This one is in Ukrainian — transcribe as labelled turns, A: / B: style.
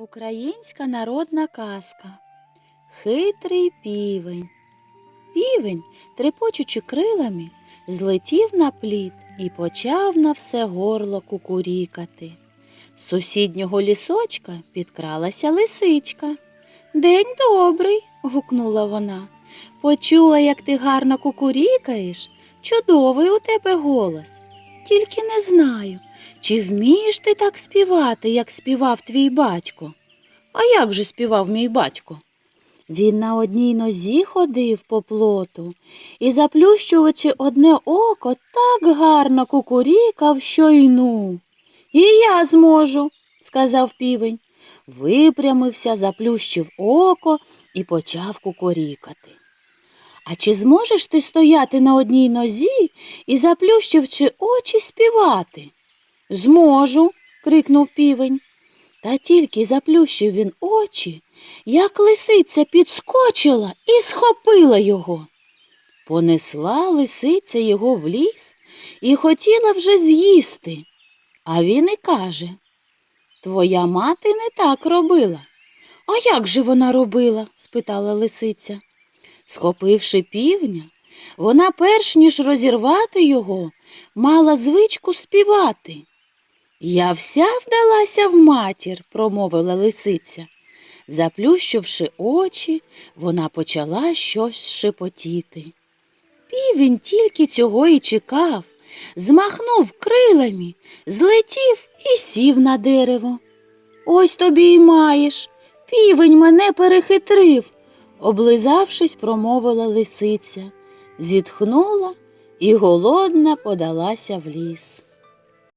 A: Українська народна казка. Хитрий півень. Півень, трепочучи крилами, злетів на плід і почав на все горло кукурікати. З сусіднього лісочка підкралася лисичка. День добрий. гукнула вона. Почула, як ти гарно кукурікаєш. Чудовий у тебе голос. Тільки не знаю, чи вмієш ти так співати, як співав твій батько? А як же співав мій батько? Він на одній нозі ходив по плоту і, заплющуючи одне око, так гарно кукурікав, що й ну. І я зможу, сказав півень. Випрямився, заплющив око і почав кукурікати. А чи зможеш ти стояти на одній нозі і, заплющивши очі, співати? Зможу, крикнув півень. Та тільки заплющив він очі, як лисиця підскочила і схопила його. Понесла лисиця його в ліс і хотіла вже з'їсти. А він і каже Твоя мати не так робила. А як же вона робила? спитала лисиця. Схопивши півня, вона, перш ніж розірвати його, мала звичку співати. Я вся вдалася в матір, промовила лисиця. Заплющивши очі, вона почала щось шепотіти. Півень тільки цього і чекав, змахнув крилами, злетів і сів на дерево. Ось тобі й маєш. Півень мене перехитрив, облизавшись, промовила лисиця, зітхнула і голодна подалася в ліс.